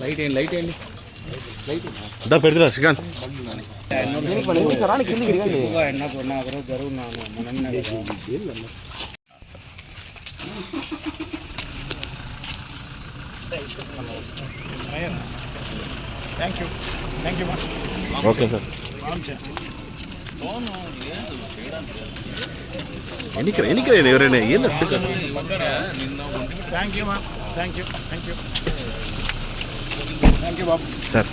Light ఏంటి light ఏంటి light దా పెడతా Srikanth thank thank you thank you okay sir ಎನಿಕ್ರೆ ಎನಿಕ್ರೆ ಇವರೇನೆ ಏನು ಥ್ಯಾಂಕ್ ಯು ಮಾ thank you thank you thank you Babu sir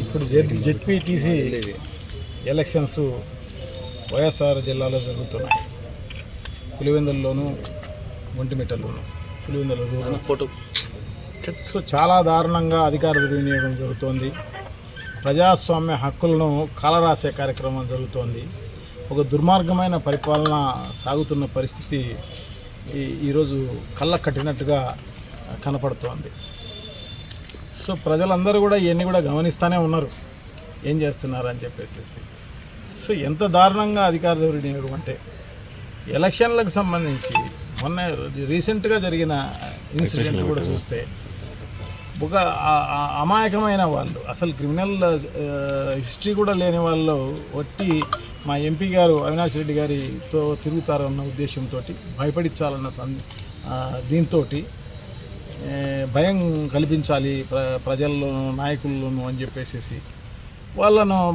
ఇప్పుడు జెడ్ జెడ్పీటీసీ ఎలక్షన్స్ వైఎస్ఆర్ జిల్లాలో జరుగుతున్నాయి. పులివెందుల్లోను ఒంటిమిట్టలోను పులివెందుల ఫోటో సో చాలా దారుణంగా అధికార దుర్వినియోగం జరుగుతోంది. ప్రజాస్వామ్య హక్కులను కాలరాసే కార్యక్రమం జరుగుతోంది. ఒక దుర్మార్గమైన పరిపాలన సాగుతున్న పరిస్థితి ఈ- ఈరోజు కళ్ళ కట్టినట్టుగా కనపడుతోంది. సో ప్రజలందరూ కూడా ఇవన్నీ కూడా గమనిస్తూనే ఉన్నారు. ఏం చేస్తున్నారు అని చెప్పేసి. సో ఎంత దారుణంగా అధికార దుర్వినియోగం అంటే ఎలక్షన్లకు సంబంధించి మొన్న రీసెంట్గా జరిగిన ఇన్సిడెంట్ కూడా చూస్తే ఒక అమాయకమైన వాళ్ళు అసలు క్రిమినల్ హిస్టరీ కూడా లేని వాళ్ళు వట్టి మా ఎంపీ గారు అవినాష్ రెడ్డి గారితో తిరుగుతారన్న ఉద్దేశంతో భయపడించాలన్న దీంతో భయం కల్పించాలి ప్ర ప్రజల్లోనూ నాయకుల్లోనూ అని చెప్పేసి వాళ్ళను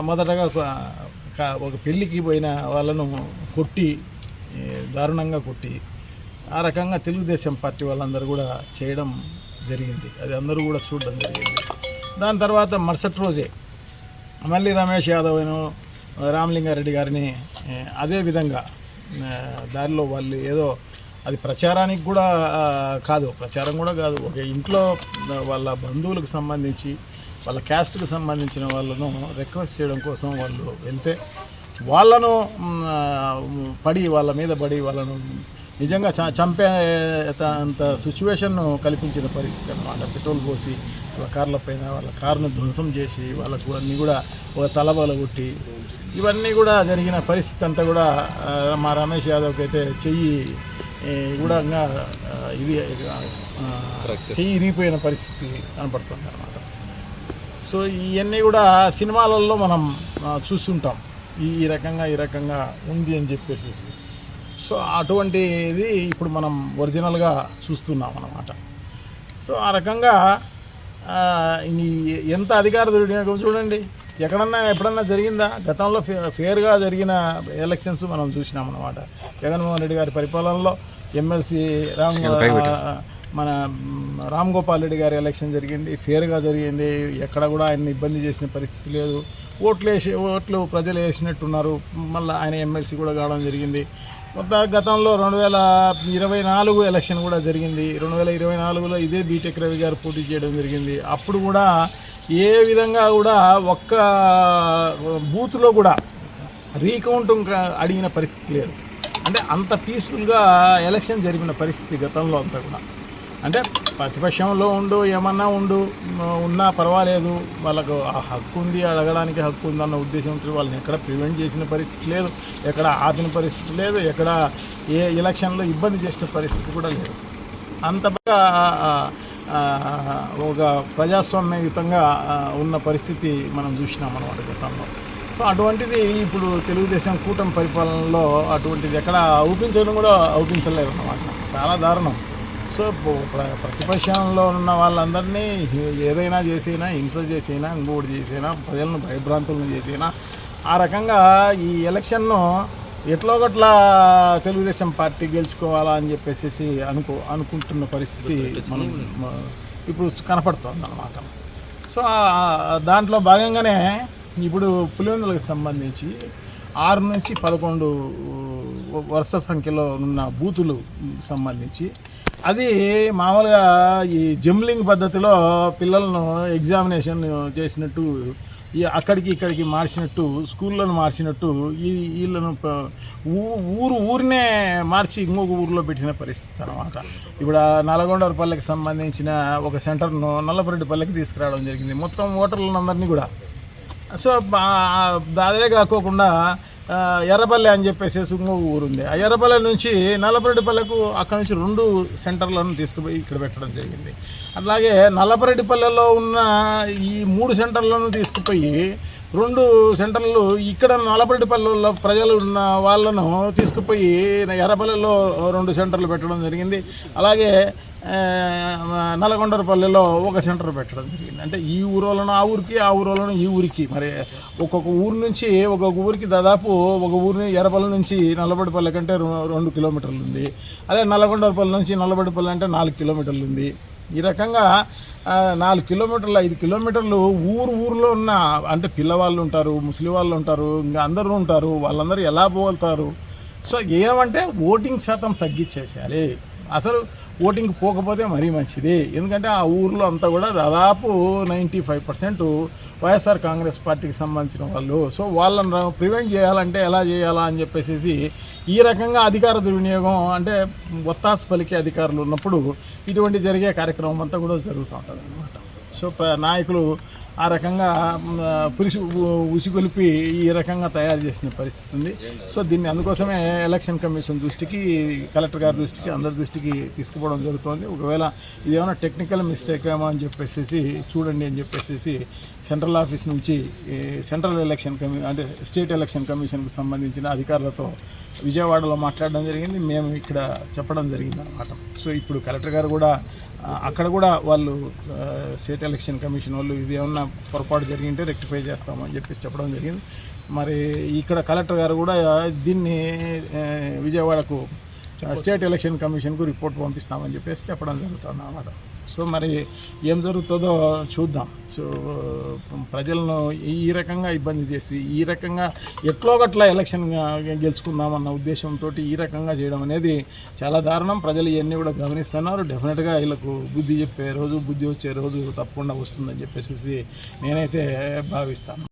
మొదటగా ఒక- ఒక- పెళ్ళికి పోయిన వాళ్ళను కొట్టి దారుణంగా కొట్టి ఆ రకంగా తెలుగుదేశం పార్టీ వాళ్ళందరూ కూడా చేయడం జరిగింది. అది అందరూ కూడా చూడడం జరిగింది. దాని తర్వాత మరుసటి రోజే మళ్ళీ రమేష్ యాదవ్ను రామలింగారెడ్డి గారిని అదే విధంగా దారిలో వాళ్ళు ఏదో అది ప్రచారానికి కూడా కాదు ప్రచారం కూడా కాదు. ఒక ఇంట్లో వాళ్ళ బంధువులకు సంబంధించి వాళ్ళ క్యాస్ట్కి సంబంధించిన వాళ్ళను రిక్వెస్ట్ చేయడం కోసం వాళ్ళు వెళ్తే వాళ్ళను పడి వాళ్ళ మీద పడి వాళ్ళను నిజంగా చ చంపే అంత సిచ్యువేషన్ను కల్పించిన పరిస్థితి అన్నమాట. పెట్రోల్ పోసి వాళ్ళ కార్ల పైన వాళ్ళ కారును ధ్వంసం చేసి వాళ్ళకు అన్నీ కూడా ఒక తలబల కొట్టి ఇవన్నీ కూడా జరిగిన పరిస్థితి అంతా కూడా మా రమేష్ యాదవ్కి అయితే చెయ్యి కూడా ఇది చెయ్యి ఇరిగిపోయిన పరిస్థితి కనపడుతుంది అనమాట సో ఇవన్నీ కూడా సినిమాలలో మనం చూస్తుంటాం. ఈ ఈ రకంగా ఈ రకంగా ఉంది అని చెప్పేసి. సో అటువంటిది ఇప్పుడు మనం ఒరిజినల్గా చూస్తున్నాం అన్నమాట. సో ఆ రకంగా ఎంత అధికార దుర్వినియోగం చూడండి. ఎక్కడన్నా ఎప్పుడన్నా జరిగిందా? గతంలో ఫే ఫేర్గా జరిగిన ఎలక్షన్స్ మనం చూసినాం అన్నమాట. జగన్మోహన్ రెడ్డి గారి పరిపాలనలో. ఎమ్మెల్సీ రామ్ మన రామ్ గోపాల్ రెడ్డి గారి ఎలక్షన్ జరిగింది. ఫేర్గా జరిగింది. ఎక్కడ కూడా ఆయన ఇబ్బంది చేసిన పరిస్థితి లేదు. ఓట్లు వేసి ఓట్లు ప్రజలు వేసినట్టున్నారు. మళ్ళీ ఆయన ఎమ్మెల్సీ కూడా కావడం జరిగింది. మొత్తం గతంలో రెండు వేల ఇరవై నాలుగు ఎలక్షన్ కూడా జరిగింది. రెండు వేల ఇరవై నాలుగులో ఇదే బీటెక్ రవి గారు పోటీ చేయడం జరిగింది. అప్పుడు కూడా ఏ విధంగా కూడా ఒక్క బూత్లో కూడా రీకౌంట్ అడిగిన పరిస్థితి లేదు. అంటే అంత పీస్ఫుల్గా ఎలక్షన్ జరిపిన పరిస్థితి గతంలో అంతా కూడా. అంటే ప్రతిపక్షంలో ఉండు ఏమన్నా ఉండు ఉన్నా పర్వాలేదు వాళ్ళకు ఆ హక్కు ఉంది అడగడానికి హక్కు ఉందన్న ఉద్దేశంతో వాళ్ళని ఎక్కడ ప్రివెంట్ చేసిన పరిస్థితి లేదు ఎక్కడ ఆపిన పరిస్థితి లేదు ఎక్కడ ఏ ఎలక్షన్లో ఇబ్బంది చేసిన పరిస్థితి కూడా లేదు. అంత బాగా ఒక ప్రజాస్వామ్యయుతంగా ఉన్న పరిస్థితి మనం చూసినాం అన్నమాట గతంలో. సో అటువంటిది ఇప్పుడు తెలుగుదేశం కూటమి పరిపాలనలో అటువంటిది ఎక్కడ ఊపించడం కూడా ఊపించలేదు అన్నమాట చాలా దారుణం. సో ప్రతిపక్షంలో ఉన్న వాళ్ళందరినీ ఏదైనా చేసినా హింస చేసినా ఇంకోటి చేసినా ప్రజలను భయభ్రాంతులను చేసినా ఆ రకంగా ఈ ఎలక్షన్ను ఎట్లో గట్లా తెలుగుదేశం పార్టీ గెలుచుకోవాలా అని చెప్పేసి అనుకో అనుకుంటున్న పరిస్థితి మనం ఇప్పుడు కనపడుతుంది అన్నమాట సో దాంట్లో భాగంగానే ఇప్పుడు పులివెందులకు సంబంధించి ఆరు నుంచి పదకొండు వరుస సంఖ్యలో ఉన్న బూతులు సంబంధించి అది మామూలుగా ఈ జంబ్లింగ్ పద్ధతిలో పిల్లలను ఎగ్జామినేషన్ చేసినట్టు ఈ అక్కడికి ఇక్కడికి మార్చినట్టు స్కూళ్ళను మార్చినట్టు ఈ వీళ్ళను ఊ- ఊరు ఊరినే మార్చి ఇంకొక ఊరిలో పెట్టిన పరిస్థితి అనమాట ఇప్పుడు ఆ సంబంధించిన ఒక సెంటర్ను నల్లపరెడ్డిపల్లెకి తీసుకురావడం జరిగింది. మొత్తం ఓటర్లందరినీ కూడా సో అదే కాకోకుండా ఎర్రపల్లె అని చెప్పేసి ఇంకొక ఊరు ఉంది ఆ ఎర్రపల్లె నుంచి నల్లపరెడ్డిపల్లెకు అక్కడ నుంచి రెండు సెంటర్లను తీసుకుపోయి ఇక్కడ పెట్టడం జరిగింది. అట్లాగే నల్లపరెడ్డిపల్లెలో ఉన్న ఈ మూడు సెంటర్లను తీసుకుపోయి రెండు సెంటర్లు ఇక్కడ నల్లపరెడ్డిపల్లెలో ప్రజలు ఉన్న వాళ్ళను తీసుకుపోయి ఎర్రపల్లెలో రెండు సెంటర్లు పెట్టడం జరిగింది. అలాగే ఆ, ఒక సెంటర్ పెట్టడం జరిగింది. అంటే ఈ ఊరోలను ఆ ఊరికి ఆ ఊరోలను ఈ ఊరికి. మరి ఒక్కొక్క ఊరు నుంచి ఒక్కొక్క ఊరికి దాదాపు ఒక ఊరిని ఎర్రపల్లి నుంచి నల్లబడిపల్లి కంటే రెండు కిలోమీటర్లు ఉంది. అదే నల్లగొండపల్లి నుంచి నల్లబడిపల్లి అంటే నాలుగు కిలోమీటర్లు ఉంది. ఈ రకంగా నాలుగు కిలోమీటర్లు ఐదు కిలోమీటర్లు ఊరు ఊరిలో ఉన్న అంటే పిల్లవాళ్ళు ఉంటారు ముసలి వాళ్ళు ఉంటారు ఇంకా అందరూ ఉంటారు వాళ్ళందరూ ఎలా పోగలుగుతారు? సో ఏమంటే ఓటింగ్ శాతం తగ్గించేసేయాలి. అసలు ఓటింగ్ పోకపోతే మరీ మంచిది. ఎందుకంటే ఆ ఊర్లో అంతా కూడా దాదాపు ninety five percent YSR Congress పార్టీకి సంబంధించిన వాళ్ళు. సో వాళ్ళని ప్రివెంట్ చేయాలంటే ఎలా చేయాలా అని చెప్పేసి ఈ రకంగా అధికార దుర్వినియోగం అంటే ఒత్తాస పలికే అధికారులు ఉన్నప్పుడు ఇటువంటి జరిగే కార్యక్రమం అంతా కూడా జరుగుతూ ఉంటుంది అనమాట సో ప్ర- నాయకులు ఆ రకంగా పురుషు ఉసిగొలిపి ఈ రకంగా తయారు చేసిన పరిస్థితి ఉంది. సో దీన్ని అందుకోసమే ఎలక్షన్ కమిషన్ దృష్టికి కలెక్టర్ గారి దృష్టికి అందరి దృష్టికి తీసుకుపోవడం జరుగుతుంది. ఒకవేళ ఇదేమైనా టెక్నికల్ మిస్టేక్ ఏమో అని చెప్పేసి చూడండి అని చెప్పేసి సెంట్రల్ ఆఫీస్ నుంచి సెంట్రల్ ఎలక్షన్ కమి అంటే స్టేట్ ఎలక్షన్ కమిషన్కి సంబంధించిన అధికారులతో విజయవాడలో మాట్లాడడం జరిగింది. మేము ఇక్కడ చెప్పడం జరిగింది అనమాట సో ఇప్పుడు కలెక్టర్ గారు కూడా అక్కడ కూడా వాళ్ళు స్టేట్ ఎలక్షన్ కమిషన్ వాళ్ళు ఇది ఏమన్నా పొరపాటు జరిగింటే రెక్టిఫై చేస్తామని చెప్పేసి చెప్పడం జరిగింది. మరి ఇక్కడ కలెక్టర్ గారు కూడా దీన్ని విజయవాడకు స్టేట్ ఎలక్షన్ కమిషన్కు రిపోర్ట్ పంపిస్తామని చెప్పేసి చెప్పడం జరుగుతుంది అన్నమాట సో మరి ఏం జరుగుతుందో చూద్దాం. సో ప్రజలను ఈ రకంగా ఇబ్బంది చేసి ఈ రకంగా ఎట్లో గట్లా ఎలక్షన్ గెలుచుకుందామన్న ఉద్దేశంతో ఈ రకంగా చేయడం అనేది చాలా దారుణం. ప్రజలు ఇవన్నీ కూడా గమనిస్తున్నారు. డెఫినెట్గా వీళ్ళకు బుద్ధి చెప్పే రోజు బుద్ధి వచ్చే రోజు తప్పకుండా వస్తుందని చెప్పేసి నేనైతే భావిస్తాను.